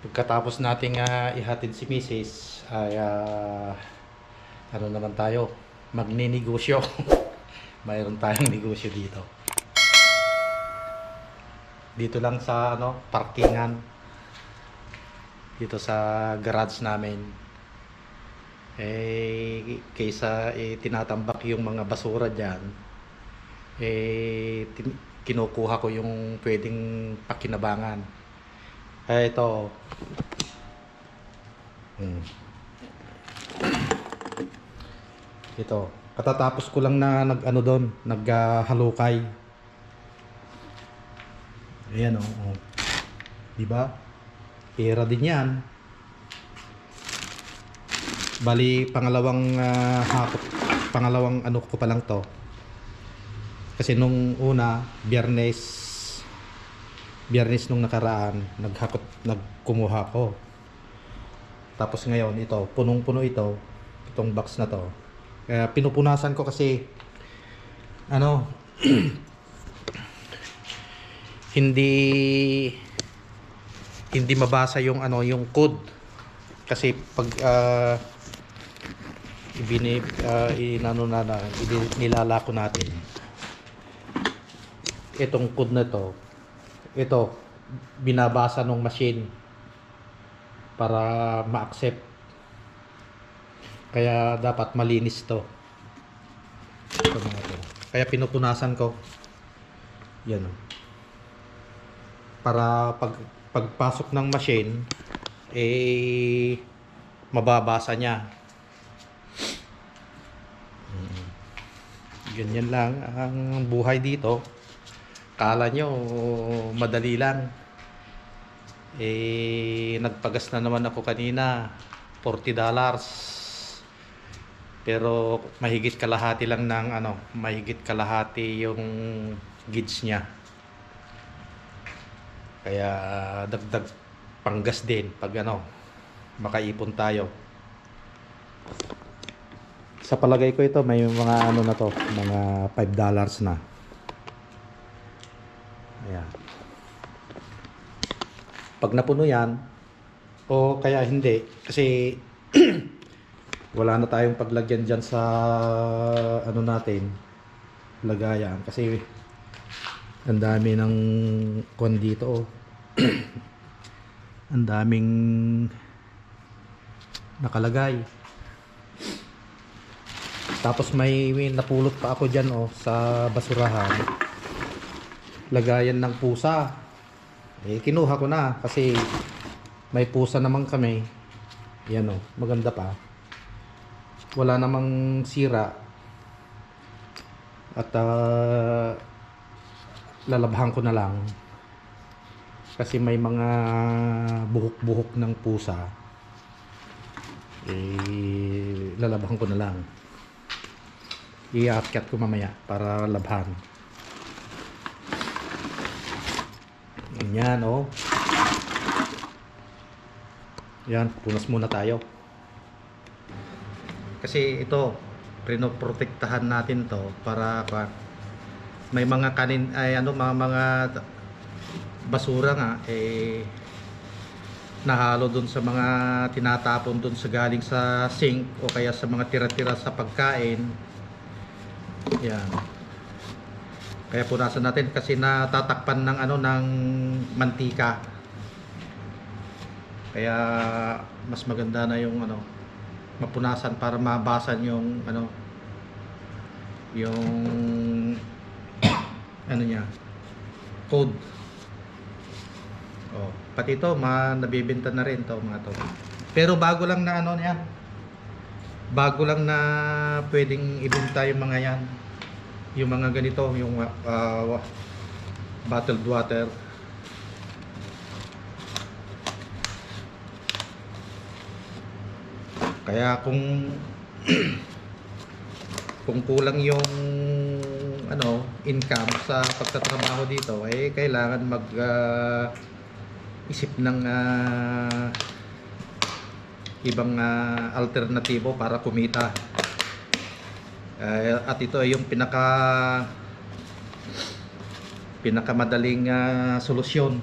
Pagkatapos nating ah, ihatid si Mrs. ay ah, ano naman tayo, magninegosyo. Mayroon tayong negosyo dito. Dito lang sa ano, parkingan. Dito sa garage namin. Eh, kaysa eh, tinatambak yung mga basura dyan, eh, kinukuha ko yung pwedeng pakinabangan. Eh, ito. Hmm. Ito. Katatapos ko lang na nag ano doon, naghalukay. Ayan oh. oh. 'Di ba? Pera din 'yan. Bali pangalawang ah, hakot, pangalawang ano ko pa lang 'to. Kasi nung una, Biyernes Biyernes nung nakaraan, naghakot nagkumuha ko. Tapos ngayon ito, punong-puno ito, itong box na to. Kaya pinupunasan ko kasi ano hindi hindi mabasa yung ano yung code kasi pag uh, ibini uh, inano na, na nilalako natin itong code na to ito binabasa ng machine para ma-accept. Kaya dapat malinis to. Ito mga to. Kaya pinupunasan ko. Yan para pag pagpasok ng machine eh mababasa niya. Mm. ganyan lang ang buhay dito kala nyo madali lang. Eh nagpagas na naman ako kanina. 40 dollars. Pero mahigit kalahati lang ng ano mahigit kalahati yung gids niya. Kaya dagdag panggas din pag ano makaipon tayo. Sa palagay ko ito may mga ano na to mga 5 dollars na ayan pag napuno yan o kaya hindi kasi wala na tayong paglagyan dyan sa ano natin lagayan. Kasi ang dami ng kwan dito oh. ang daming nakalagay. Tapos may, napulot pa ako dyan oh, sa basurahan lagayan ng pusa. Eh kinuha ko na kasi may pusa naman kami. Yan oh, maganda pa. Wala namang sira. At ah, lalabhan ko na lang. Kasi may mga buhok-buhok ng pusa. Eh lalabhan ko na lang. I-akyat ko mamaya para labhan yan oh yan punas muna tayo. Kasi ito prinoprotektahan natin to para pa may mga kanin ay ano mga mga basura nga eh nahalo dun sa mga tinatapon dun sa galing sa sink o kaya sa mga tira-tira sa pagkain. Yan kaya punasan natin kasi natatakpan ng ano ng mantika. Kaya mas maganda na yung ano mapunasan para mabasan yung ano yung ano niya code. Oh pati ito ma nabibenta na rin to mga to. Pero bago lang na ano niya bago lang na pwedeng ibenta yung mga yan yung mga ganito yung uh, bottled water. Kaya kung kung kulang yung ano income sa pagtatrabaho dito eh kailangan mag ah, isip ng ah, ibang ah, alternatibo para kumita Eh, at ito ay yung pinaka pinakamadaling ah, solusyon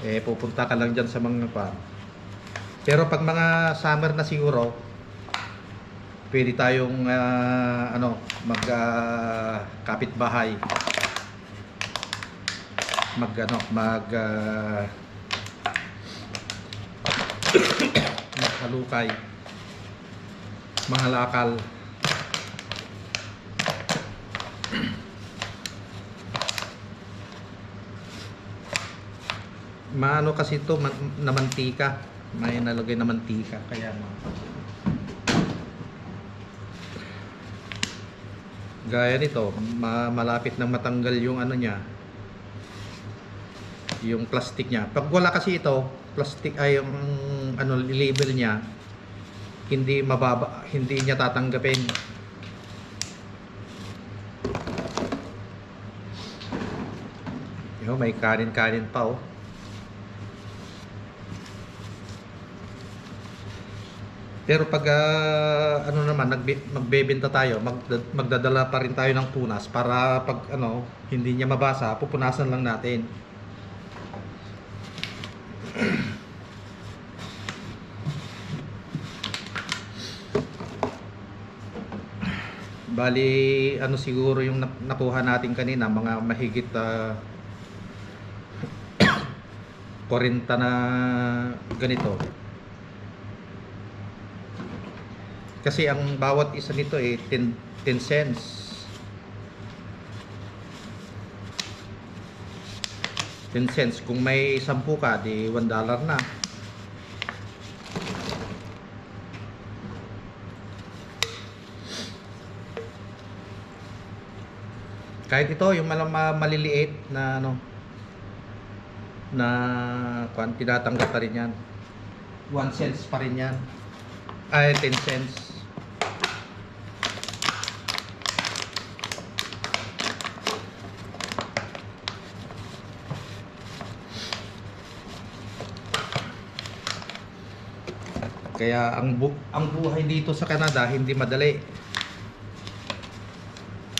eh pupunta ka lang dyan sa mga kwan. Pero pag mga summer na siguro, pwede tayong ah, ano, mag ah, kapitbahay. Mag ano, mag ah, maghalukay. Mga Maano kasi ito, man, na mantika. May nalagay na mantika. Kaya ma- Gaya nito, ma- malapit nang matanggal yung ano niya. Yung plastic niya. Pag wala kasi ito, plastic ay yung ano label niya, hindi mababa, hindi niya tatanggapin. Yo, may kanin-kanin pa oh. Pero pag ah, ano naman nagbe- magbebenta tayo, mag, magdadala pa rin tayo ng punas para pag ano, hindi niya mabasa, pupunasan lang natin. Bali, ano siguro yung nakuha natin kanina, mga mahigit ah, 40 na ganito. Kasi ang bawat isa nito eh 10, 10 cents. Ten cents. Kung may 10 ka, di 1 dollar na. Kahit ito, yung malam ma- maliliit na ano, na kwan, tinatanggap pa rin yan. 1 cents pa rin yan. Ay, 10 cents. Kaya ang bu ang buhay dito sa Canada hindi madali.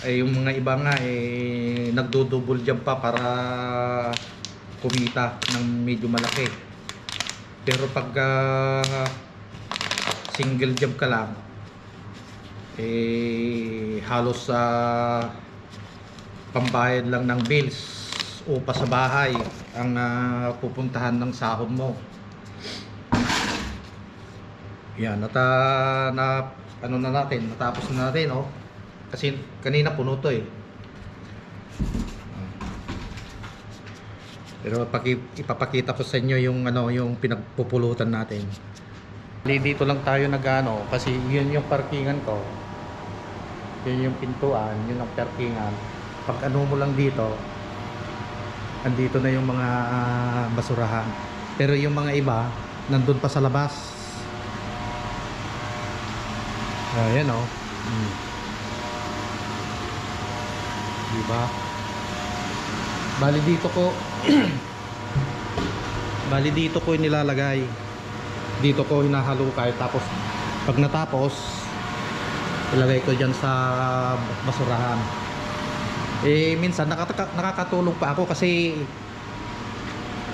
Ay yung mga iba nga eh nagdo-double job pa para kumita ng medyo malaki. Pero pag ah, single job ka lang eh halos sa pambayad lang ng bills o pa sa bahay ang ah, pupuntahan ng sahod mo. Yan, nata na ano na natin, natapos na natin, oh. Kasi kanina puno to eh. Pero paki, ipapakita ko sa inyo yung ano, yung pinagpupulutan natin. Di- Dito lang tayo nagano kasi yun yung parkingan ko. Yun yung pintuan, yun ang parkingan. Pag ano mo lang dito, andito na yung mga ah, basurahan. Pero yung mga iba, nandun pa sa labas. Ayan oh. Mm. Diba? Bali dito ko Bali dito ko nilalagay. Dito ko hinahalukay tapos pag natapos ilagay ko diyan sa basurahan. Eh minsan nakakatulong pa ako kasi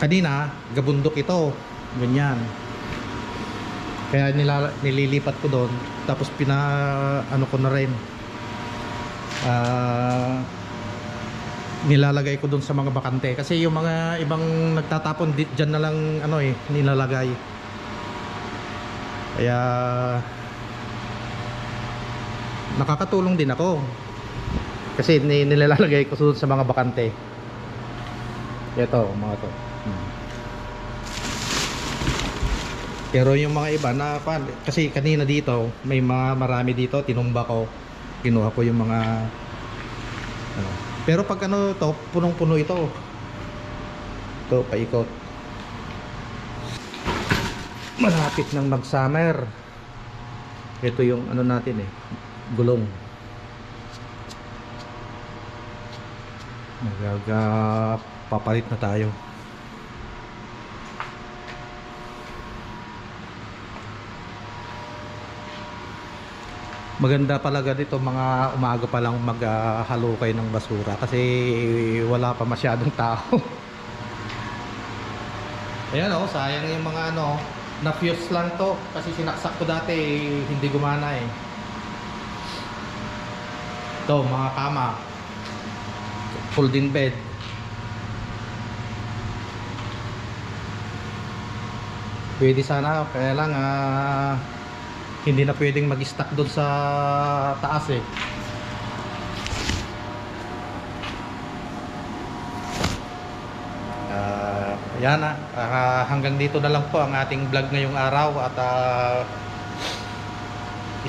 kanina gabundok ito. Ganyan. Kaya nila, nililipat ko doon tapos pina ano ko na rin ah nilalagay ko doon sa mga bakante. Kasi yung mga ibang nagtatapon di, dyan na lang ano eh nilalagay. Kaya nakakatulong din ako. Kasi ni, nilalagay ko doon sa mga bakante. Ito mga to. Hmm. Pero yung mga iba na kasi kanina dito may mga marami dito tinumba ko kinuha ko yung mga ano. pero pag ano to punong puno ito. Ito paikot. Malapit ng mag summer ito yung ano natin eh gulong. Magaga papalit na tayo maganda talaga dito mga umaga pa lang maghalukay ng basura kasi wala pa masyadong tao Ayan oh, sayang yung mga ano, na-fuse lang to kasi sinaksak ko dati hindi gumana eh. Ito, mga kama. Folding bed. Pwede sana, kaya lang ah, hindi na pwedeng mag-stack doon sa taas eh. Ah, yan. Ah, hanggang dito na lang po ang ating vlog ngayong araw at ah,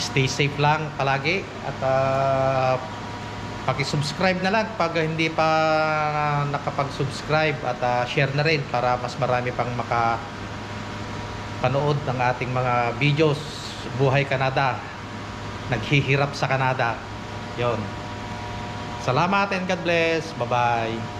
stay safe lang palagi at ah, paki-subscribe na lang pag hindi pa nakapag-subscribe at ah, share na rin para mas marami pang maka panood ng ating mga videos Buhay Canada. Naghihirap sa Canada. Yon Salamat and God bless. Bye bye